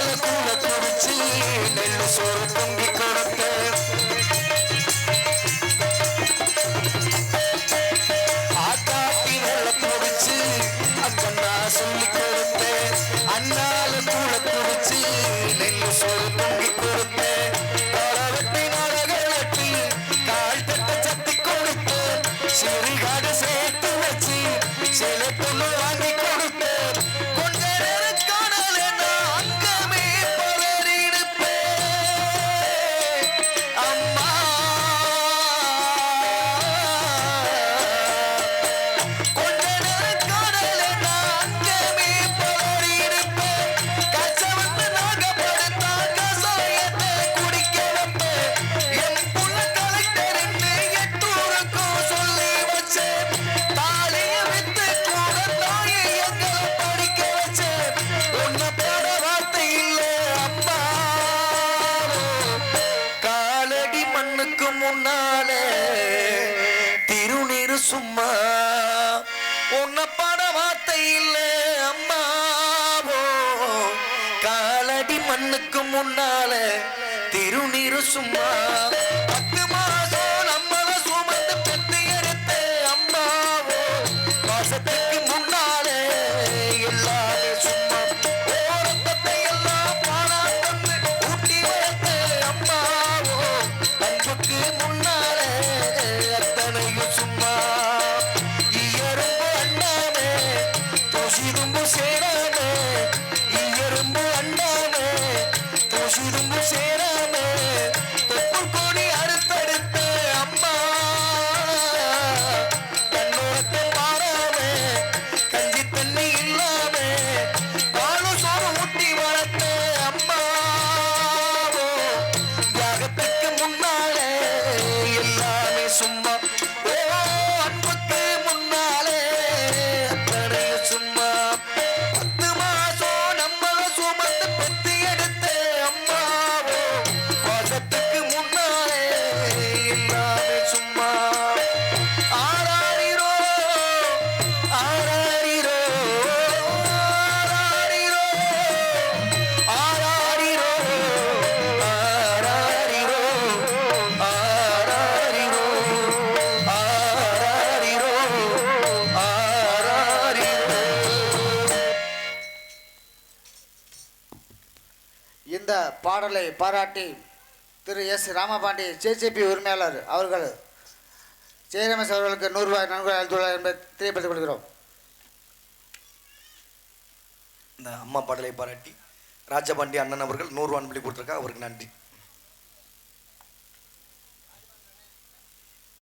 காலத்துல துடிச்சு நெல்லு சோறு பொங்கி கொடுத்த ஆத்தாத்தி வெள்ள துடிச்சு அக்கண்ணா சொல்லி சும்மா. உன்னை பட வார்த்தை இல்லை அம்மாவோ காலடி மண்ணுக்கு முன்னால திருநீரு சும்மா. எல்லாமே சும்மா பாடலை பாராட்டி திரு எஸ் ராமபாண்டி ஜேசிபி உரிமையாளர் அவர்கள் ஜெயரமேஷ் அவர்களுக்கு நூறுரூவாய் நன்கொடை அளித்துள்ளார் என்பதை தெரியப்படுத்திக் கொள்கிறோம். இந்த அம்மா பாடலை பாராட்டி ராஜபாண்டி அண்ணன் அவர்கள் நூறுரூவான் பண்ணி கொடுத்துருக்கா அவருக்கு நன்றி.